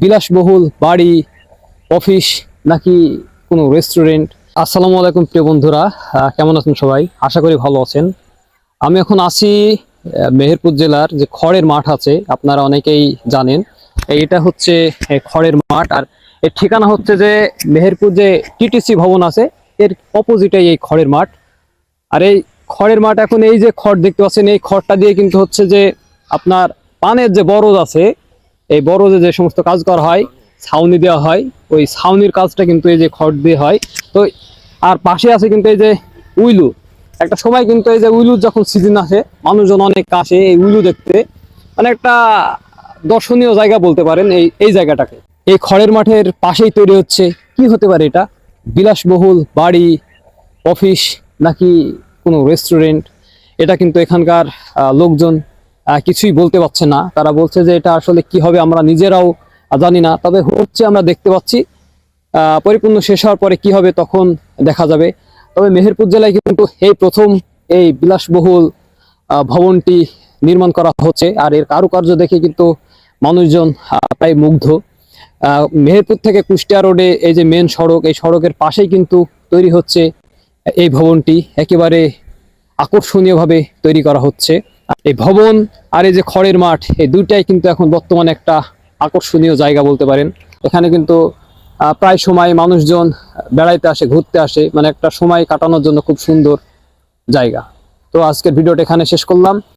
বিলাসবহুল বাড়ি, অফিস নাকি কোনো রেস্টুরেন্ট আসসালামু আলাইকুম প্রিয় বন্ধুরা কেমন আছেন সবাই? আশা করি ভালো আছেন। আমি এখন আছি মেহেরপুর জেলার যে খড়ের মাঠ আছে, আপনারা অনেকেই জানেন। এটা হচ্ছে খড়ের মাঠ। আর এর ঠিকানা হচ্ছে যে মেহেরপুর যে টিটিসি ভবন আছে, এর অপোজিটে এই খড়ের মাঠ। আর এই খড়ের মাঠ এখন এই যে খড় দেখতে পাচ্ছেন, এই খড়টা দিয়ে কিন্তু হচ্ছে যে আপনার পানের যে বরজ আছে এই বরজে যে যে সমস্ত কাজ করা হয়, ছাউনি দেওয়া হয়, ওই ছাউনির কাজটা কিন্তু এই যে খড় দিয়ে হয়। তো আর পাশে আছে কিন্তু এই যে উইলু। একটা সময় কিন্তু এই যে উইলুর যখন সিজন আসে, মানুষজন অনেক আসে এই উইলু দেখতে। মানে একটা দর্শনীয় জায়গা বলতে পারেন এই এই জায়গাটাকে। এই খড়ের মাঠের পাশেই তৈরি হচ্ছে। কি হতে পারে এটা? বিলাসবহুল বাড়ি, অফিস নাকি কোনো রেস্টুরেন্ট এটা কিন্তু এখানকার লোকজন কিছুই বলতে পারছে না। তারা বলছে যে এটা আসলে কি হবে আমরা নিজেরাও জানি না। তবে হচ্ছে আমরা দেখতে পাচ্ছি পরিপূর্ণ শেষ হওয়ার পরে কি হবে তখন দেখা যাবে। তবে মেহেরপুর জেলায় কিন্তু এই প্রথম এই বিলাসবহুল ভবনটি নির্মাণ করা হচ্ছে। আর এর কারুকার্য দেখে কিন্তু মানুষজন প্রায় মুগ্ধ। মেহেরপুর থেকে কুষ্টিয়া রোডে এই যে মেন সড়ক, এই সড়কের পাশেই কিন্তু তৈরি হচ্ছে এই ভবনটি। একেবারে আকর্ষণীয়ভাবে তৈরি করা হচ্ছে। এই ভবন আর এই যে খড়ের মাঠ, এই দুইটাই কিন্তু এখন বর্তমানে একটা আকর্ষণীয় জায়গা বলতে পারেন। এখানে কিন্তু প্রায় সময় মানুষজন বেড়াইতে আসে, ঘুরতে আসে মানে একটা সময় কাটানোর জন্য খুব সুন্দর জায়গা। তো আজকের ভিডিওটা এখানে শেষ করলাম।